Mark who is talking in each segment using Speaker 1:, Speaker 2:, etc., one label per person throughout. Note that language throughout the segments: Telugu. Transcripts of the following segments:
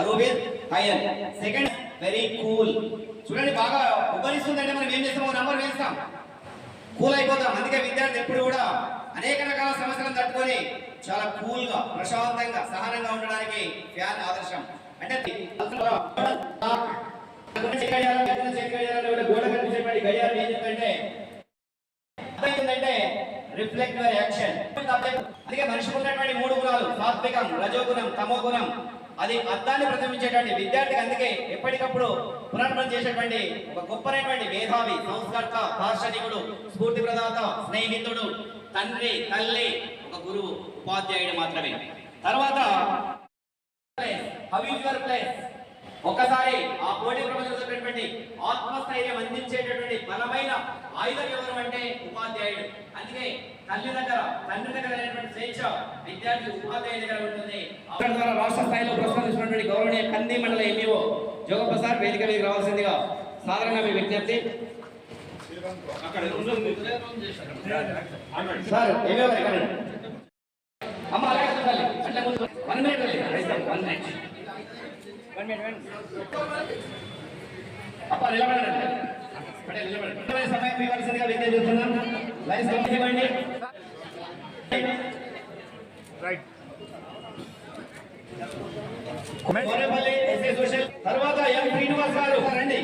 Speaker 1: చెప్పేస్తాడు దరూబిన్ హయర్. సెకండ్ వెరీ కూల్ చూడండి బాగా ఉపరిస్తుందంటే మనం ఏం చేస్తాం? నంబర్ వేస్తాం. కూల్ అయిపోతాం. అందుకే విద్యార్థి ఎప్పుడు కూడా అనేక రకాల సమస్యలను తట్టుకొని చాలా కూల్గా ప్రశాంతంగా సహనంగా ఉండడానికి ఫ్యాన్ ఆదర్శం. అంటే గోడ కనిపించేటువంటి గడియారం ఏం చెప్తుంటే ఏంటంటే యాక్షన్ అందుకే మనిషికి ఉన్నటువంటి మూడు గుణాలు సాత్వికం రజోగుణం తమో గుణం అది అర్థాన్ని ప్రతిబింబించేటువంటి విద్యార్థికి అందుకే ఎప్పటికప్పుడు పునర్మం చేసేటువంటి ఒక గొప్పనైనటువంటి మేధావి సంస్కర్త దార్శనికుడు స్ఫూర్తి ప్రదాత స్నేహితుడు తండ్రి తల్లి ఒక గురువు ఉపాధ్యాయుడు మాత్రమే. తర్వాత హౌ యువర్ ప్లేస్. ఒక్కసారి ఆ పోటీ ప్రపంచమైనటువంటి ఆత్మస్థైర్యం అందించేటటువంటి బలమైన ఆయుధం ఎవరు అంటే ఉపాధ్యాయుడు. అందుకే తల్లి దగ్గర తండ్రి దగ్గర అనేటువంటి స్వేచ్ఛ విద్యార్థి ఉపాధ్యాయుడి దగ్గర ఉంటుంది. అక్కడ ద్వారా రాష్ట్ర స్థాయిలో ప్రస్తావించినటువంటి గౌరవనీయ కంది మండల ఎంఈఓ జోగ ప్రసాద్ వేదిక మీదకి రావాల్సిందిగా సాధారణంగా మీ విజ్ఞప్తి. సార్ రండి. అమ్మ అలాగే చూడాలి అంటే ముందు one minute one minute one minute one అప్ప నిలబడండి అంటే నిలబడండి నిలబడే సమయం ఇవ్వాల్సిందిగా విజ్ఞప్తి చేస్తున్నాం. లైన్స్ కంప్లీట్ ఇవ్వండి.
Speaker 2: రైట్
Speaker 1: కోరేపల్లి ఎస్ఏ సోషల్ తర్వాత ఎం శ్రీనివాస్ గారు. రండి.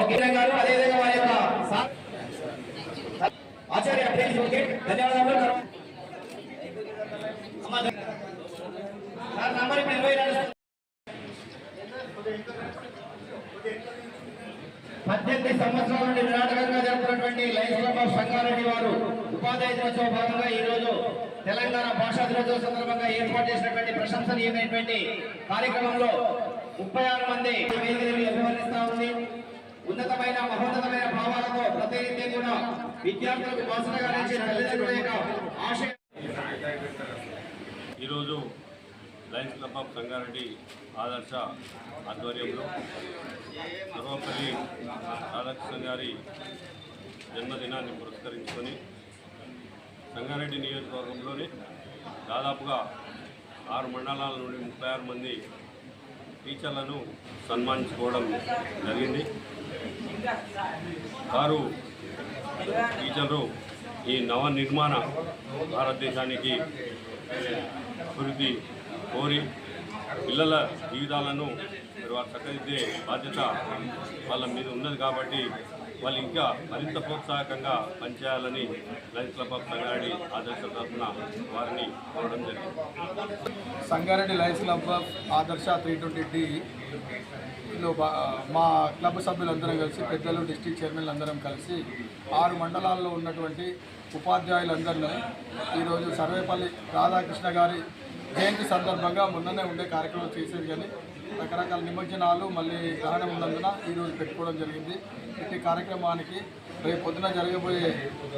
Speaker 1: ఓకే గారు అదేవిధంగా వారి యొక్క ఆచార్య ధన్యవాదాలు పద్దెనిమిది సంవత్సరాల నుండి నిరాటకంగా జరుపుతున్నటువంటి లైన్స్ క్లబ్ ఆఫ్ సంగారెడ్డి వారు ఉపాధ్యాయ దినోత్సవ భాగంగా ఈ రోజు తెలంగాణ భాషా దినోత్సవ సందర్భంగా ఏర్పాటు చేసినటువంటి ప్రశంసనీయమైనటువంటి కార్యక్రమంలో ముప్పై ఆరు మంది అభివర్ణిస్తా ఉంది. ఉన్నతమైన మహోన్నతమైన భావాలతో ప్రతినిత్యం కూడా విద్యార్థులకు భాషగా నిలిచే తల్లిదండ్రుల యొక్క ఆశ
Speaker 3: ఈరోజు లయన్స్ క్లబ్ ఆఫ్ సంగారెడ్డి ఆదర్శ ఆధ్వర్యంలో సర్వపల్లి రాధాకృష్ణ గారి జన్మదినాన్ని పురస్కరించుకొని సంగారెడ్డి నియోజకవర్గంలోని దాదాపుగా ఆరు మండలాల నుండి ముప్పై ఆరు మంది టీచర్లను సన్మానించుకోవడం జరిగింది. వారు టీచర్లు ఈ నవ నిర్మాణ భారతదేశానికి అభివృద్ధి కోరి పిల్లల జీవితాలను మరి వారు చక్కదిద్దే బాధ్యత వాళ్ళ మీద ఉన్నది కాబట్టి వాళ్ళు ఇంకా మరింత ప్రోత్సాహకంగా పనిచేయాలని లైన్స్ క్లబ్ ఆఫ్ సంగారెడ్డి ఆదర్శ తరఫున వారిని కోరడం జరిగింది.
Speaker 2: Sangareddy life club of Adarsha three twenty D బా- మా క్లబ్ సభ్యులందరం కలిసి పెద్దలు డిస్టిక్ చైర్మన్లు అందరం కలిసి ఆరు మండలాల్లో ఉన్నటువంటి ఉపాధ్యాయులందరినీ ఈరోజు సర్వేపల్లి రాధాకృష్ణ గారి జయంతి సందర్భంగా మొన్ననే ఉండే కార్యక్రమం చేసేది కానీ రకరకాల నిమజ్జనాలు మళ్ళీ గ్రహణం ఉన్నందున ఈరోజు పెట్టుకోవడం జరిగింది. ఇట్టి కార్యక్రమానికి రేపు పొద్దున జరగబోయే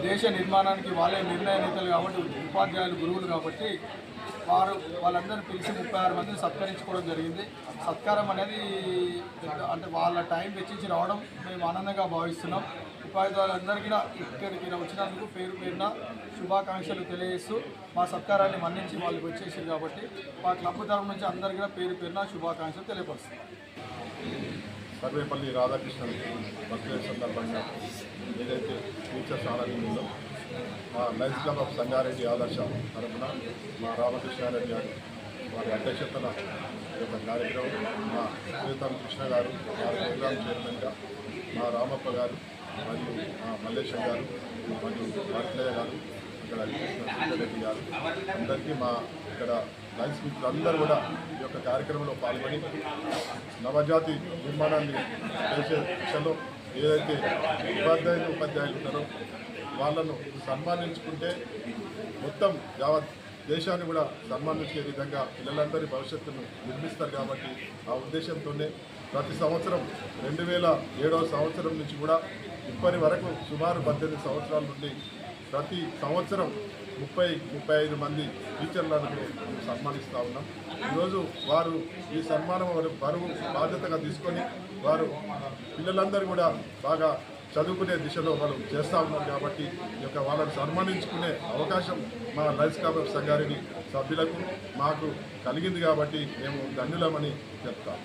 Speaker 2: దేశ నిర్మాణానికి వాళ్ళే నిర్ణయ నేతలు కాబట్టి ఉపాధ్యాయులు గురువులు కాబట్టి వారు వాళ్ళందరూ పిలిచి ముప్పై ఆరు మందిని సత్కరించుకోవడం జరిగింది. సత్కారం అనేది అంటే వాళ్ళ టైం వెచ్చించి రావడం మేము ఆనందంగా భావిస్తున్నాం. ఉపాధ్యాయులందరికీ ఇక్కడికి వచ్చినందుకు పేరు పేరున శుభాకాంక్షలు తెలియజేస్తూ మా సత్కారాన్ని మన్నించి వాళ్ళకి వచ్చేసారు కాబట్టి మా క్లబ్ తరఫు నుంచి అందరికీ కూడా పేరు పేరున శుభాకాంక్షలు తెలియపరుస్తున్నాం.
Speaker 4: సర్వేపల్లి రాధాకృష్ణన్ బర్త్డే సందర్భంగా ఏదైతే టీచర్స్ ఆనందం ఉందో మా లైన్స్ క్లబ్ ఆఫ్ సంగారెడ్డి ఆదర్శ తరఫున మా రామకృష్ణారెడ్డి గారు వారి అధ్యక్షతన ఈ యొక్క కార్యక్రమం మా శ్రీతం కృష్ణ గారు మా ప్రోగ్రామ్ చైర్మన్గా మా రామప్ప గారు మరియు మా మల్లేశం గారు మరియు వార్తయ్య గారు ఇక్కడ కృష్ణ గారు అందరికీ మా ఇక్కడ లయన్స్ మిత్రులందరూ కూడా ఈ యొక్క కార్యక్రమంలో పాల్గొని నవజాతి నిర్మాణాన్ని చేసే దిశలో ఏదైతే ఉపాధ్యాయులు ఉపాధ్యాయులు ఉన్నారో వాళ్ళను సన్మానించుకుంటే మొత్తం యావత్ దేశాన్ని కూడా సన్మానించే విధంగా పిల్లలందరి భవిష్యత్తును నిర్మిస్తారు కాబట్టి ఆ ఉద్దేశంతోనే ప్రతి సంవత్సరం రెండు వేల ఏడవ సంవత్సరం నుంచి కూడా ఇప్పటి వరకు సుమారు పద్దెనిమిది సంవత్సరాల నుండి ప్రతి సంవత్సరం ముప్పై ముప్పై ఐదు మంది టీచర్లను మేము సన్మానిస్తూ ఉన్నాం. ఈరోజు వారు ఈ సన్మానం వారు బరువు బాధ్యతగా తీసుకొని వారు పిల్లలందరూ కూడా బాగా చదువుకునే దిశలో వాళ్ళు చేస్తూ ఉన్నాం కాబట్టి ఈ యొక్క వాళ్ళని సన్మానించుకునే అవకాశం మా లైన్స్ క్లబ్ ఆఫ్ సభ్యులకు మాకు కలిగింది కాబట్టి మేము ధన్యులమని చెప్తాం.